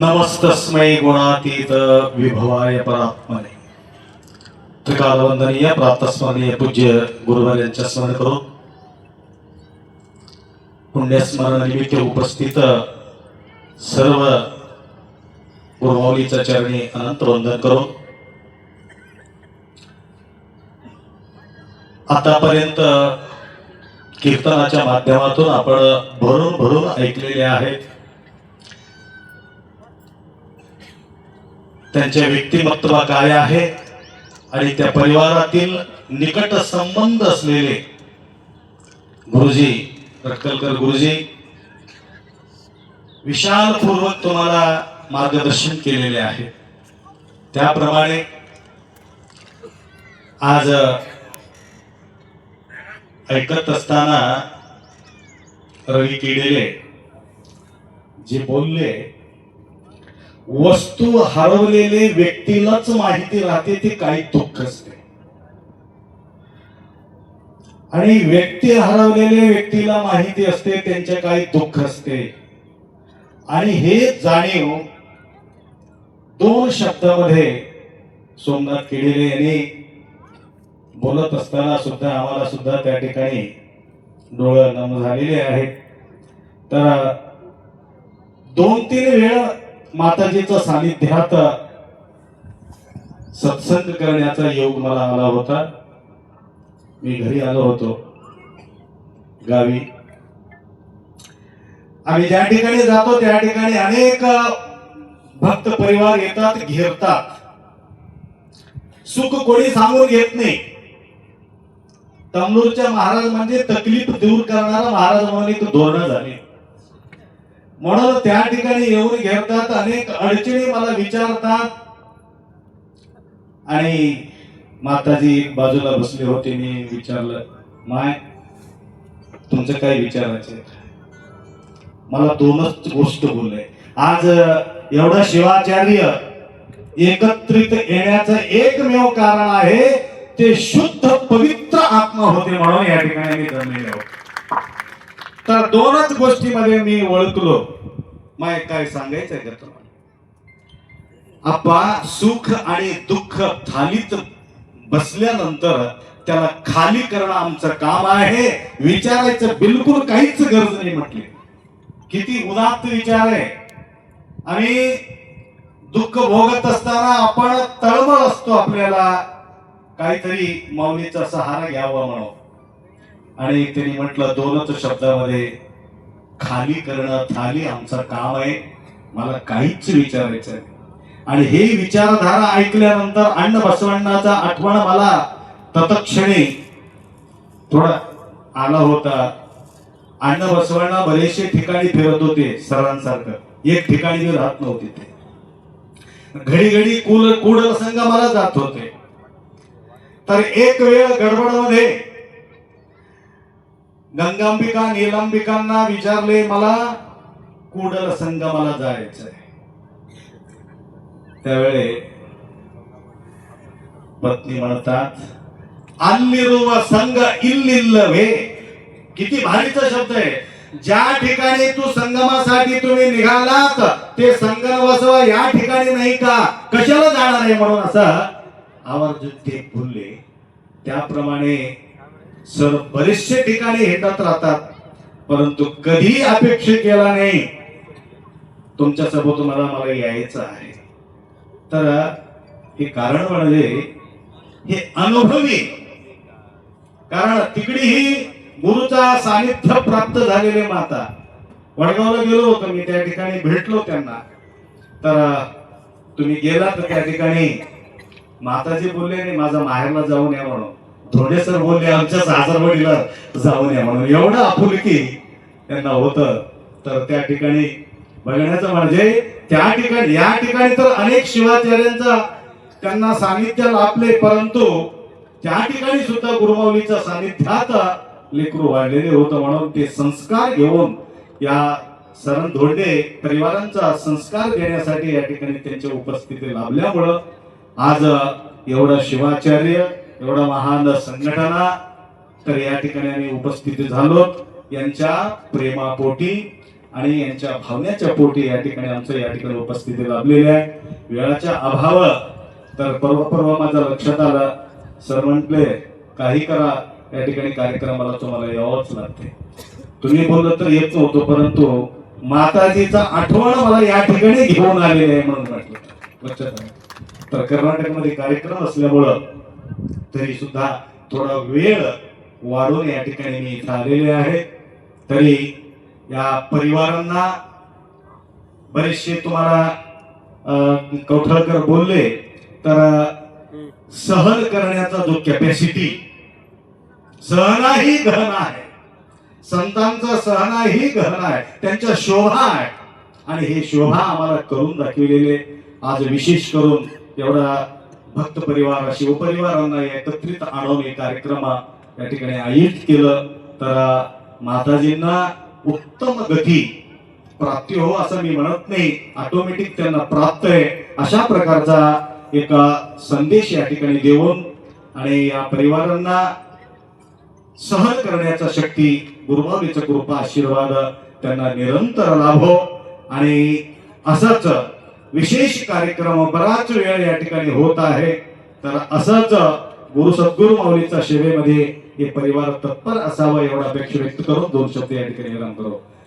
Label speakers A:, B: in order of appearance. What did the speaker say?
A: नमस्तस्मै गुणातीत विभवाय परात्मने। त्रिकालवंदनीय प्राप्तस्मरणीय पूज्य गुरुवार यांच्या स्मरण करू। पुण्यस्मरणानिमित्त उपस्थित सर्व गुरुमाऊलीच्या चरणी अनंत वंदन करू। आतापर्यंत कीर्तनाच्या माध्यमातून आपण भरून भरून ऐकलेले आहेत। त्यांचे व्यक्तिमत्व काय आहे आणि त्या परिवारातील निकट संबंध असलेले गुरुजी रक्कलकर गुरुजी विशालपूर्वक तुम्हाला मार्गदर्शन केलेले आहे. त्याप्रमाणे आज ऐकत असताना रवी किडेले जे बोलले वस्तू हरवलेले व्यक्तीलाच माहिती राहते ती काही दुःख असते. आणि व्यक्ती हरवलेले व्यक्तीला माहिती असते त्यांचे काही दुःख असते. आणि हे जाणीव दोन शब्दामध्ये सोमनाथ केलेले यांनी बोलत असताना सुद्धा आम्हाला सुद्धा त्या ठिकाणी डोळं नम झालेले आहेत. तर दोन तीन वेळा माताजीच्या सानिध्यात सत्संग करण्याचा योग मला आला होता. मी घरी आलो होतो. गावी. आम्ही ज्या ठिकाणी जातो त्या ठिकाणी अनेक भक्त परिवार येतात घेरतात. सुख कोणी सांगून घेत नाही. तमलूरच्या महाराज म्हणजे तकलीफ दूर करणारा महाराज म्हणून एक धोरण झाले. म्हणून त्या ठिकाणी येऊन घेतात अनेक अडचणी मला विचारतात. आणि माताजी बाजूला बसले होते मी विचारलं माय तुमचं काय विचारायचे मला दोनच गोष्ट बोलले. आज एवढा शिवाचार्य एकत्रित येण्याचं एकमेव कारण आहे ते शुद्ध पवित्र आत्मा होते म्हणून या ठिकाणी मी जमलेले. होते तर दोनच गोष्टीमध्ये मी ओळखलो माय काय सांगायचंय का तुम्हाला? आपा सुख आणि दुःख थालीत बसल्यानंतर त्याला खाली करणं आमचं काम आहे. विचारायचं बिलकुल काहीच गरज नाही म्हटली. किती उदात्त विचार आहे. आणि दुःख भोगत असताना आपण तळमळ असतो आपल्याला. काहीतरी माऊलीचा सहारा घ्यावा म्हणून. आणि त्यांनी म्हटलं दोनच शब्दामध्ये खाली करणं थाली आमचं काम आहे. मला काहीच विचारायचं आहे आणि हे विचारधारा ऐकल्यानंतर अण्ण बसवण्णाचा आठवण मला तत्क्षणी थोडा आला होता. अण्ण बसवण्णा बरेचसे ठिकाणी फिरत होते सरांसारखं. एक ठिकाणी मी राहत नव्हते ते. घडी घडी कुल कुडल संघ मला जात होते. तर एक वेळ गडबडमध्ये गंगांबिका निलंबिकांना विचारले मला कुडल संगमाला जायचंय. त्यावेळे पत्नी म्हणतात अल्लिरुव संघ इल्लिल्लवे. किती भारीचा शब्द आहे. ज्या ठिकाणी तू संगमासाठी तुम्ही निघालात ते संगम या ठिकाणी नाही का? कशाला जाणार आहे म्हणून असं आवर्जून ते बोलले. त्याप्रमाणे सर बरेचसे ठिकाणी हिंडत राहतात परंतु कधी अपेक्षा केला नाही. तुमच्यासोबत मला मला यायचं आहे. तर हे कारण म्हणजे हे अनुभवी. कारण तिकडेही गुरुचा सानिध्य प्राप्त झालेले माता. वडगावला गेलो होतो मी त्या ठिकाणी भेटलो त्यांना. तर तुम्ही गेलात तर त्या ठिकाणी? माताजी बोलले नाही माझा माहेरला जाऊन या म्हणून. थोडे सर बोलले आमच्या सासरवडीला जाऊन या म्हणून एवढं आपुलकी त्यांना होतं. तर त्या ठिकाणी बघण्याचं म्हणजे त्या ठिकाणी या ठिकाणी तर अनेक शिवाचार्यांचा त्यांना सानिध्य लाभले परंतु त्या ठिकाणी सुद्धा गुरुमाऊलीच्या सानिध्यात लेकरू वाढलेले होतं म्हणून ते संस्कार घेऊन या सरण धोंडे परिवारांचा संस्कार घेण्यासाठी या ठिकाणी त्यांच्या उपस्थिती लाभल्यामुळं आज एवढं शिवाचार्य एवढा महान संघटना तर या ठिकाणी आम्ही उपस्थित झालो. यांच्या प्रेमापोटी आणि यांच्या भावनेच्या पोटी या ठिकाणी आमचं या ठिकाणी उपस्थिती लाभलेली आहे. वेळाच्या अभाव तर परवा परवा माझ्या लक्षात आलं. सर म्हटले काही करा या ठिकाणी कार्यक्रमाला तुम्हाला यावंच लागते तुम्ही बोललं तर येत नव्हतो परंतु माताजीचा आठवण मला या ठिकाणी घेऊन आलेली आहे म्हणून म्हटलं. लक्षात आलं. तर कर्नाटकमध्ये कार्यक्रम असल्यामुळं तरी सुद्धा थोडा वेळ वाढून या ठिकाणी मी इथं आलेले आहे. तरी या परिवारांना बरेचसे तुम्हाला अं, कौठळकर बोलले तर सहन करण्याचा जो कॅपॅसिटी सहनाही गहन आहे. संतांचा सहनाही गहन आहे. त्यांच्या शोभा आहे. आणि हे शोभा आम्हाला करून दाखविलेले. आज विशेष करून एवढा भक्त परिवार शिवपरिवारांना एकत्रित आणून हे कार्यक्रम या ठिकाणी आयोजित केलं. तर माताजींना उत्तम गती प्राप्ती हो असं मी म्हणत नाही. ऑटोमॅटिक त्यांना प्राप्त आहे. अशा प्रकारचा एक संदेश या ठिकाणी देऊन आणि या परिवारांना सहन करण्याचा शक्ती गुरुभावीचा कृपा आशीर्वाद त्यांना निरंतर लाभो. आणि असंच विशेष कार्यक्रम बराच वेळ या ठिकाणी होत आहे. तर असंच गुरु सद्गुरु माऊलीच्या सेवेमध्ये हे परिवार तत्पर असावं एवढा अपेक्षा व्यक्त करून दोन शब्द या ठिकाणी विराम करू.